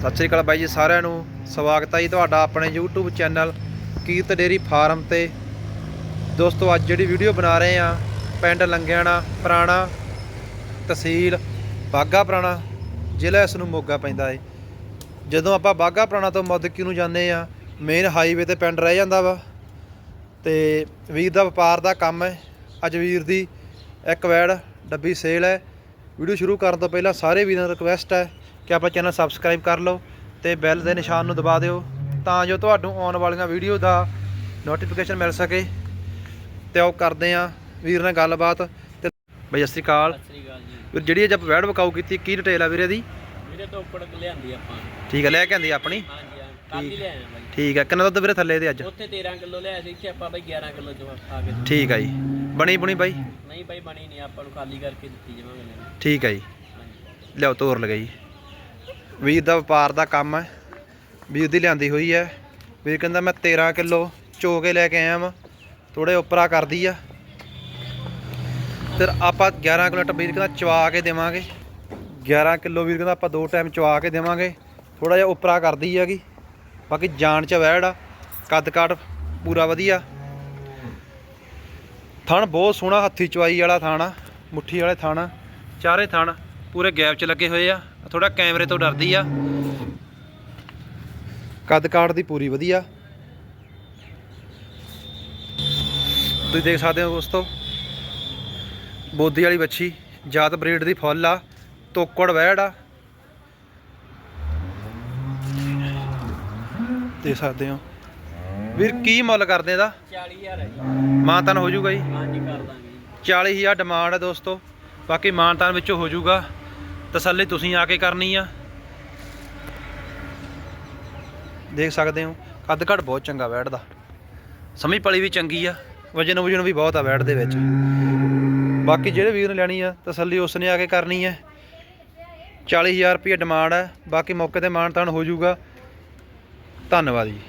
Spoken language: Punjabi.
ਸਤਿ ਸ਼੍ਰੀ ਅਕਾਲ ਬਾਈ ਜੀ ਸਾਰਿਆਂ ਨੂੰ। ਸਵਾਗਤ ਹੈ ਜੀ ਤੁਹਾਡਾ ਆਪਣੇ YouTube channel Kirat dairy farm ਤੇ। ਦੋਸਤੋ, ਅੱਜ ਜਿਹੜੀ ਵੀਡੀਓ ਬਣਾ ਰਹੇ ਆ, ਪਿੰਡ ਲੰਗਿਆਣਾ, ਪੁਰਾਣਾ ਤਹਿਸੀਲ ਬਾਗਾ ਪੁਰਾਣਾ, ਜ਼ਿਲ੍ਹਾ ਇਸ ਨੂੰ ਮੋਗਾ ਪੈਂਦਾ ਏ। ਜਦੋਂ ਆਪਾਂ ਬਾਗਾ ਪੁਰਾਣਾ ਤੋਂ ਮੁੱਦਕੀ ਨੂੰ ਜਾਂਦੇ ਆ ਮੇਨ ਹਾਈਵੇ ਤੇ ਪਿੰਡ ਰਹਿ ਜਾਂਦਾ ਵਾ। ਤੇ ਵੀਰ ਦਾ ਵਪਾਰ ਦਾ ਕੰਮ ਹੈ ਅੱਜ ਵੀਰ ਦੀ ਇੱਕ ਵੈੜ, ਡੱਬੀ ਸੇਲ ਹੈ ਵੀਡੀਓ ਸ਼ੁਰੂ ਕਰਨ ਤੋਂ ਪਹਿਲਾਂ ਸਾਰੇ ਵੀਰਾਂ ਨੂੰ ਰਿਕੁਐਸਟ ਹੈ ਕਿ ਆਪਾਂ ਚੈਨਲ ਸਬਸਕ੍ਰਾਈਬ ਕਰ ਲਓ ਤੇ ਬੈਲ ਦੇ ਨਿਸ਼ਾਨ ਨੂੰ ਦਬਾ ਦਿਓ ਤਾਂ ਜੋ ਤੁਹਾਨੂੰ ਆਉਣ ਵਾਲੀਆਂ ਵੀਡੀਓ ਦਾ ਨੋਟੀਫਿਕੇਸ਼ਨ ਮਿਲ ਸਕੇ। ਤੇ ਉਹ ਕਰਦੇ ਆ ਵੀਰ ਨਾਲ ਗੱਲਬਾਤ। ਤੇ ਬਈ ਸਤਿ ਸ਼੍ਰੀ ਅਕਾਲ। ਵੀਰ ਜਿਹੜੀ ਇਹ ਜਦ ਵੈੜ ਵਕਾਊ ਕੀਤੀ ਕੀ ਡਿਟੇਲ ਆ ਵੀਰੇ ਦੀ? ਵੀਰੇ ਤੋਂ ਉੱਪਰ ਲਿਆਂਦੀ ਆਪਾਂ। ਠੀਕ ਹੈ ਲੈ ਕੇ ਆਂਦੀ ਆਪਣੀ? ਹਾਂਜੀ ਹਾਂ ਕੱਲ ਹੀ ਲਿਆਏ ਆ। ਬਾਈ। ਠੀਕ ਹੈ ਕਿੰਨਾ ਦੁੱਧ ਵੀਰੇ ਥੱਲੇ ਦੇ ਅੱਜ? ਉੱਥੇ 13 ਕਿਲੋ ਲਿਆਏ ਸੀ ਇੱਥੇ ਆਪਾਂ ਬਾਈ 11 ਕਿਲੋ ਜੋ ਆ ਕੇ ਠੀਕ ਹੈ ਜੀ। ਬਣੀ ਬੁਣੀ ਬਾਈ? ਨਹੀਂ ਬਾਈ ਬਣੀ ਨਹੀਂ ਆਪਾਂ ਨੂੰ ਖਾਲੀ ਕਰਕੇ ਦਿੱਤੀ ਜਾਵਾਂਗੇ ਠੀਕ ਹੈ ਜੀ। ਲਿਆਓ ਤੋਰ ਲਗਾਈ। ਵੀਰ ਦਾ ਵਪਾਰ ਦਾ ਕੰਮ ਹੈ ਵੀਰ ਦੀ ਲਿਆਂਦੀ ਹੋਈ ਹੈ। ਵੀਰ ਕਹਿੰਦਾ ਮੈਂ 13 ਕਿਲੋ ਚੋ ਕੇ ਲੈ ਕੇ ਆਇਆ ਵਾਂ ਥੋੜੇ ਉਪਰਾ ਕਰਦੀ ਆ। ਫਿਰ ਆਪਾਂ 11 ਕਿਲੋ ਵੀਰ ਕਹਿੰਦਾ ਚਵਾ ਕੇ ਦੇਵਾਂਗੇ। 11 ਕਿਲੋ ਵੀਰ ਕਹਿੰਦਾ ਆਪਾਂ ਦੋ ਟਾਈਮ ਚਵਾ ਕੇ ਦੇਵਾਂਗੇ ਥੋੜਾ ਜਿਹਾ ਉਪਰਾ ਕਰਦੀ ਹੈਗੀ। ਬਾਕੀ ਜਾਨ ਚ ਵੈੜ ਆ, ਕੱਦ ਕਾਟ ਪੂਰਾ ਵਧੀਆ। ਥਣ ਬਹੁਤ ਸੋਹਣਾ, ਹੱਥੀ ਚਵਾਈ ਵਾਲਾ ਥਾਣਾ ਮੁੱਠੀ ਵਾਲੇ ਥਣ ਆ, ਚਾਰੇ ਥਣ ਪੂਰੇ ਗੈਪ 'ਚ ਲੱਗੇ ਹੋਏ ਆ। ਥੋੜਾ ਕੈਮਰੇ ਤੋਂ ਡਰਦੀ ਆ। ਕੱਦ ਕਾਠ ਦੀ ਪੂਰੀ ਵਧੀਆ। ਤੁਸੀਂ ਦੇਖ ਸਕਦੇ ਹੋ ਦੋਸਤੋ ਬੋਦੀ ਵਾਲੀ ਬੱਚੀ ਜਾਤ ਬਰੀਡ ਦੀ ਫੁੱਲ ਆ ਤੋਕੜ ਵਹਿੜ ਆ। ਦੇਖ ਸਕਦੇ ਹੋ। ਵੀਰ ਕੀ ਮੁੱਲ ਕਰਦੇ ਇਹਦਾ 40000 ਹੈ ਜੀ। ਮਾਨਤਨ ਹੋ ਜਾਊਗਾ ਜੀ? ਹਾਂਜੀ ਕਰ ਦਾਂਗੇ ਜੀ। 40000 ਡਿਮਾਂਡ ਹੈ ਦੋਸਤੋ। ਬਾਕੀ ਮਾਨਤਾਨ ਵਿੱਚੋਂ ਹੋ ਜਾਊਗਾ ਤਸੱਲੀ ਤੁਸੀਂ ਆ ਕੇ ਕਰਨੀ ਆ। ਦੇਖ ਸਕਦੇ ਹੋ ਕੱਦ ਘੜ ਬਹੁਤ ਚੰਗਾ ਵੈੜ ਦਾ ਸਮੀ ਪਲੀ ਵੀ ਚੰਗੀ ਆ, ਵਜਨ ਵਜਨ ਵੀ ਬਹੁਤ ਆ ਬੈਠ ਦੇ ਵਿੱਚ। ਬਾਕੀ ਜਿਹੜੇ ਵੀਰ ਨੇ ਲੈਣੀ ਆ, ਤਸੱਲੀ ਉਸ ਨੇ ਆ ਕੇ ਕਰਨੀ ਹੈ 40000 ਰੁਪਏ ਡਿਮਾਂਡ ਹੈ ਬਾਕੀ ਮੌਕੇ ਤੇ ਮਾਨਤਾਨ ਹੋ ਜਾਊਗਾ। ਧੰਨਵਾਦ ਜੀ।